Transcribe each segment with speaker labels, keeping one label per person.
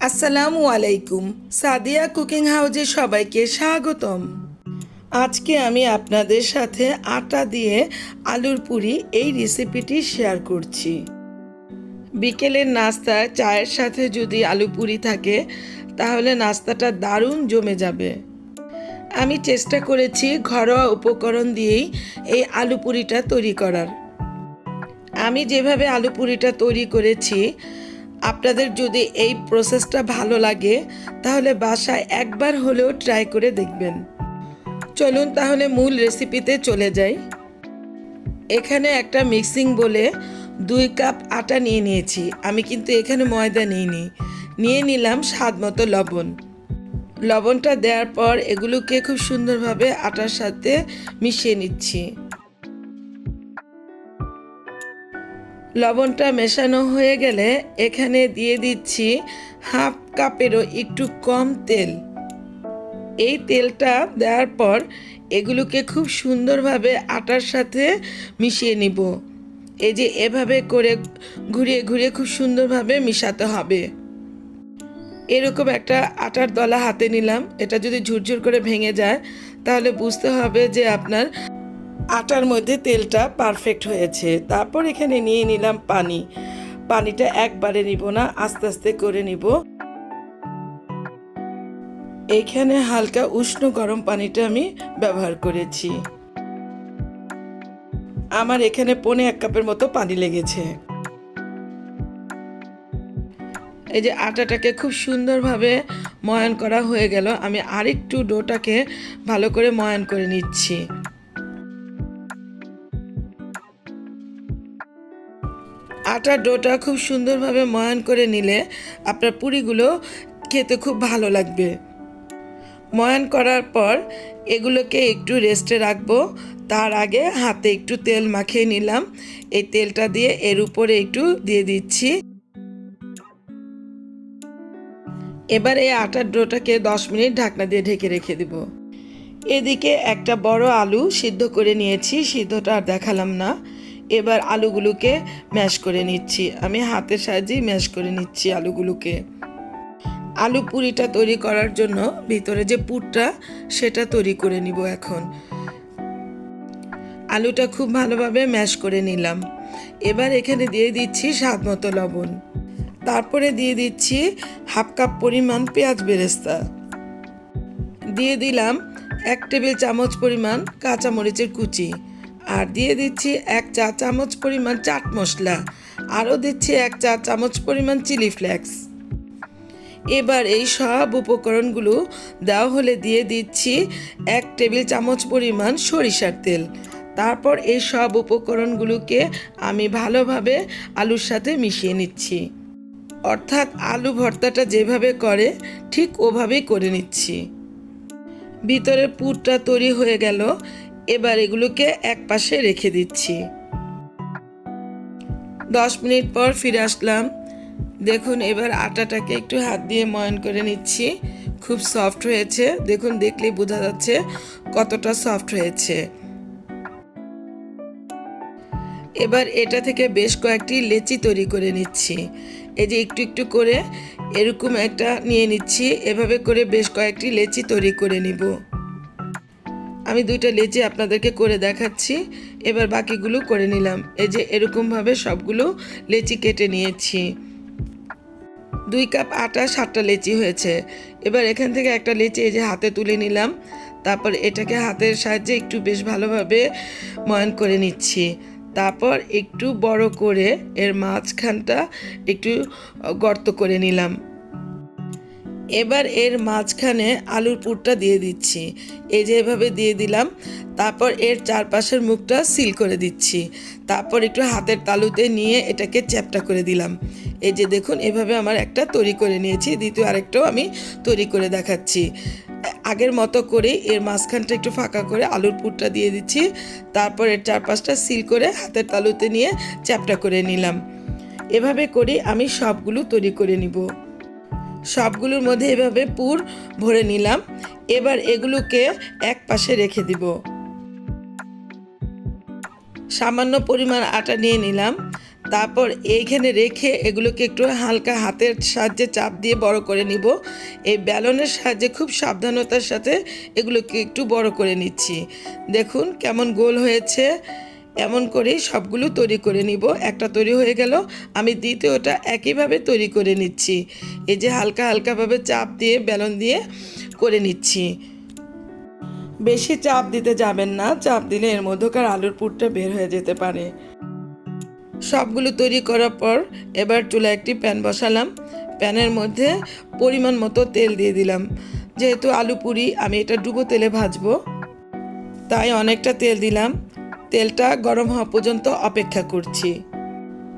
Speaker 1: আসসালামু আলাইকুম। সাদিয়া কুকিং হাউজে সবাইকে স্বাগতম। আজকে আমি আপনাদের সাথে আটা দিয়ে আলুর পুরি এই রেসিপিটি শেয়ার করছি। বিকেলের নাস্তা চায়ের সাথে যদি আলু পুরি থাকে, তাহলে নাস্তাটা দারুণ জমে যাবে। আমি চেষ্টা করেছি ঘরোয়া উপকরণ দিয়েই এই আলু পুরিটা তৈরি করার। আমি যেভাবে আলু পুরিটা তৈরি করেছি আপনাদের যদি এই প্রসেসটা ভালো লাগে, তাহলে বাসায় একবার হলেও ট্রাই করে দেখবেন। চলুন তাহলে মূল রেসিপিতে চলে যাই। এখানে একটা মিক্সিং বলে দুই কাপ আটা নিয়ে নিয়েছি। আমি কিন্তু এখানে ময়দা নিইনি। নিয়ে নিলাম স্বাদ মতো লবণ। লবণটা দেওয়ার পর এগুলোকে খুব সুন্দরভাবে আটার সাথে মিশিয়ে নিচ্ছি। লবণটা মেশানো হয়ে গেলে এখানে দিয়ে দিচ্ছি হাফ কাপেরও একটু কম তেল। এই তেলটা দেওয়ার পর এগুলোকে খুব সুন্দরভাবে আটার সাথে মিশিয়ে নিব। এই যে এভাবে করে ঘুরিয়ে ঘুরিয়ে খুব সুন্দরভাবে মিশাতে হবে। এরকম একটা আটার দলা হাতে নিলাম। এটা যদি ঝুরঝুর করে ভেঙে যায়, তাহলে বুঝতে হবে যে আপনার আটার মধ্যে তেলটা পারফেক্ট হয়েছে। তারপর এখানে নিয়ে নিলাম পানি। পানিটা একবারে নিব না, আস্তে আস্তে করে নিব। এইখানে হালকা উষ্ণ গরম পানিটা আমি ব্যবহার করেছি। আমার এখানে পনে এক কাপের মতো পানি লেগেছে। এই যে আটাটাকে খুব সুন্দরভাবে ময়ান করা হয়ে গেল, আমি আরেকটু ডোটাকে ভালো করে ময়ান করে নিচ্ছি। আটার ডোটা খুব সুন্দরভাবে ময়ান করে নিলে আপনার পুরিগুলো খেতে খুব ভালো লাগবে। ময়ান করার পর এগুলোকে একটু রেস্টে রাখব। তার আগে হাতে একটু তেল মাখিয়ে নিলাম। এই তেলটা দিয়ে এর উপরে একটু দিয়ে দিচ্ছি। এবার এই আটার ডোটাকে দশ মিনিট ঢাকনা দিয়ে ঢেকে রেখে দেব। এদিকে একটা বড় আলু সিদ্ধ করে নিয়েছি। সিদ্ধটা আর দেখালাম না। এবার আলুগুলোকে ম্যাশ করে নিচ্ছি। আমি হাতের সাহায্যেই ম্যাশ করে নিচ্ছি আলুগুলোকে। আলু পুরিটা তৈরি করার জন্য ভিতরে যে পুরটা, সেটা তৈরি করে নিব এখন। আলুটা খুব ভালোভাবে ম্যাশ করে নিলাম। এবার এখানে দিয়ে দিচ্ছি স্বাদ মতো লবণ। তারপরে দিয়ে দিচ্ছি হাফ কাপ পরিমাণ পেঁয়াজ বেরেস্তা। দিয়ে দিলাম এক টেবিল চামচ পরিমাণ কাঁচামরিচের কুচি। আর দিয়ে দিচ্ছি এক চা চামচ পরিমাণ চাট মশলা। আরও দিচ্ছি এক চা চামচ পরিমাণ চিলি ফ্লেক্স। এবার এই সব উপকরণগুলো দেওয়া হলে দিয়ে দিচ্ছি এক টেবিল চামচ পরিমাণ সরিষার তেল। তারপর এই সব উপকরণগুলোকে আমি ভালোভাবে আলুর সাথে মিশিয়ে নিচ্ছি। অর্থাৎ আলু ভর্তাটা যেভাবে করে, ঠিক ওভাবেই করে নিচ্ছি। ভিতরে পুরটা তৈরি হয়ে গেল। এবার এগুলোকে এক পাশে রেখে দিচ্ছি। দশ মিনিট পর ফিরে আসলাম। দেখুন, এবার আটাটাকে একটু হাত দিয়ে ময়ন করে নিচ্ছি। খুব সফট হয়েছে। দেখুন, দেখলেই বোঝা যাচ্ছে কতটা সফট হয়েছে। এবার এটা থেকে বেশ কয়েকটি লেচি তৈরি করে নিচ্ছি। এই যে একটু একটু করে এরকম একটা নিয়ে নিচ্ছি। এভাবে করে বেশ কয়েকটি লেচি তৈরি করে নিব। আমি দুইটা লেচি আপনাদেরকে করে দেখাচ্ছি। এবার বাকিগুলো করে নিলাম। এই যে এরকমভাবে সবগুলো লেচি কেটে নিয়েছি। দুই কাপ আটা, সাতটা লেচি হয়েছে। এবার এখান থেকে একটা লেচি এই যে হাতে তুলে নিলাম। তারপর এটাকে হাতের সাহায্যে একটু বেশ ভালোভাবে ময়ন করে নিচ্ছি। তারপর একটু বড় করে এর মাঝখানটা একটু গর্ত করে নিলাম। এবার এর মাঝখানে আলুর পুরটা দিয়ে দিচ্ছি। এই যে এভাবে দিয়ে দিলাম, তারপর এর চারপাশের মুখটা সিল করে দিচ্ছি। তারপর একটু হাতের তালুতে নিয়ে এটাকে চ্যাপটা করে দিলাম। এই যে দেখুন, এভাবে আমার একটা তৈরি করে নিয়েছি, দ্বিতীয় আরেকটাও আমি তৈরি করে দেখাচ্ছি। আগের মতো করে এর মাঝখানটা একটু ফাঁকা করে আলুর পুরটা দিয়ে দিচ্ছি। তারপর এর চারপাশটা সিল করে হাতের তালুতে নিয়ে চ্যাপটা করে নিলাম। এভাবে করে আমি সবগুলো তৈরি করে নিব। সবগুলোর মধ্যে এভাবে পুর ভরে নিলাম। এবার এগুলোকে এক পাশে রেখে দিব। সামান্য পরিমাণ আটা নিয়ে নিলাম। তারপর এইখানে রেখে এগুলোকে একটু হালকা হাতের সাহায্যে চাপ দিয়ে বড় করে নিব। এই ব্যালনের সাহায্যে খুব সাবধানতার সাথে এগুলোকে একটু বড় করে নিচ্ছি। দেখুন কেমন গোল হয়েছে। এমন করেই সবগুলো তৈরি করে নিব। একটা তৈরি হয়ে গেল, আমি দ্বিতীয়টা একইভাবে তৈরি করে নিচ্ছি। এই যে হালকা হালকাভাবে চাপ দিয়ে, বেলন দিয়ে করে নিচ্ছি। বেশি চাপ দিতে যাবেন না, চাপ দিলে এর মধ্যকার আলুর পুরটা বের হয়ে যেতে পারে। সবগুলো তৈরি করার পর এবার চুলা একটি প্যান বসালাম। প্যানের মধ্যে পরিমাণ মতো তেল দিয়ে দিলাম। যেহেতু আলু পুরি, আমি এটা ডুবো তেলে ভাজবো। তাই অনেকটা তেল দিলাম। তেলটা গরম হওয়া পর্যন্ত অপেক্ষা করছি।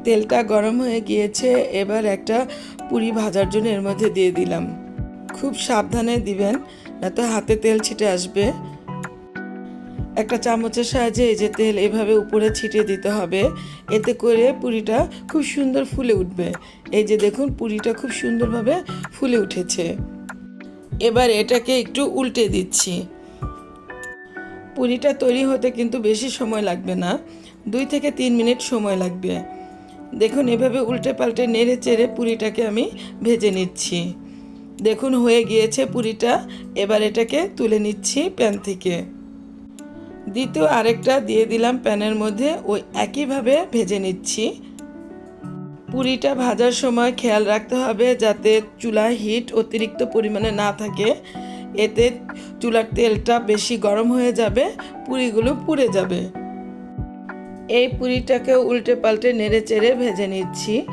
Speaker 1: তেলটা গরম হয়ে গিয়েছে, এবার একটা পুরি ভাজার জন্য এর মধ্যে দিয়ে দিলাম। খুব সাবধানে দিবেন না তো হাতে তেল ছিটে আসবে। একটা চামচের সাহায্যে এই যে তেল এভাবে উপরে ছিটিয়ে দিতে হবে, এতে করে পুরিটা খুব সুন্দর ফুলে উঠবে। এই যে দেখুন, পুরিটা খুব সুন্দরভাবে ফুলে উঠেছে। এবার এটাকে একটু উল্টে দিচ্ছি। পুরিটা তৈরি হতে কিন্তু বেশি সময় লাগবে না। দুই থেকে তিন মিনিট সময় লাগবে। দেখুন, এভাবে উল্টে পাল্টে নেড়ে চেড়ে পুরিটাকে আমি ভেজে নিচ্ছি। দেখুন, হয়ে গিয়েছে পুরিটা। এবার এটাকে তুলে নিচ্ছি প্যান থেকে। দ্বিতীয় আরেকটা দিয়ে দিলাম প্যানের মধ্যে, ওই একইভাবে ভেজে নিচ্ছি। পুরিটা ভাজার সময় খেয়াল রাখতে হবে যাতে চুলা হিট অতিরিক্ত পরিমাণে না থাকে। এতে চুলার তেলটা বেশি গরম হয়ে যাবে, পুরিগুলো পুড়ে যাবে। এই পুরিটাকে উল্টে পাল্টে নেড়ে চেড়ে ভেজে নিচ্ছি।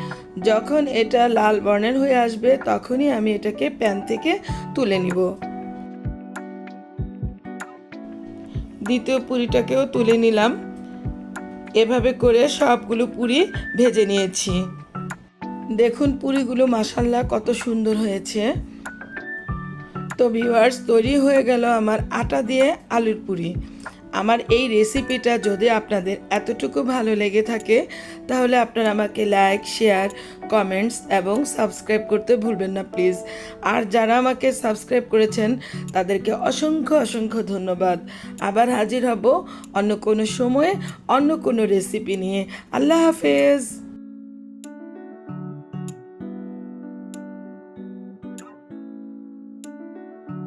Speaker 1: যখন এটা লাল বর্ণের হয়ে আসবে, তখনই আমি এটাকে প্যান থেকে তুলে নিব। দ্বিতীয় পুরিটাকেও তুলে নিলাম। এভাবে করে সবগুলো পুরি ভেজে নিয়েছি। দেখুন পুরিগুলো মাসাল্লাহ কত সুন্দর হয়েছে। তো ভিউয়ার্স তৈরি হয়ে গেল আমার আটা দিয়ে আলুর পুরি। আমার এই রেসিপিটা যদি আপনাদের এতটুকু ভালো লেগে থাকে, তাহলে আপনারা আমাকে লাইক শেয়ার কমেন্টস এবং সাবস্ক্রাইব করতে ভুলবেন না প্লিজ আর যারা আমাকে সাবস্ক্রাইব করেছেন, তাদেরকে অসংখ্য অসংখ্য ধন্যবাদ। আবার হাজির হব অন্য কোনো সময়ে, অন্য কোনো রেসিপি নিয়ে। আল্লাহ হাফেজ!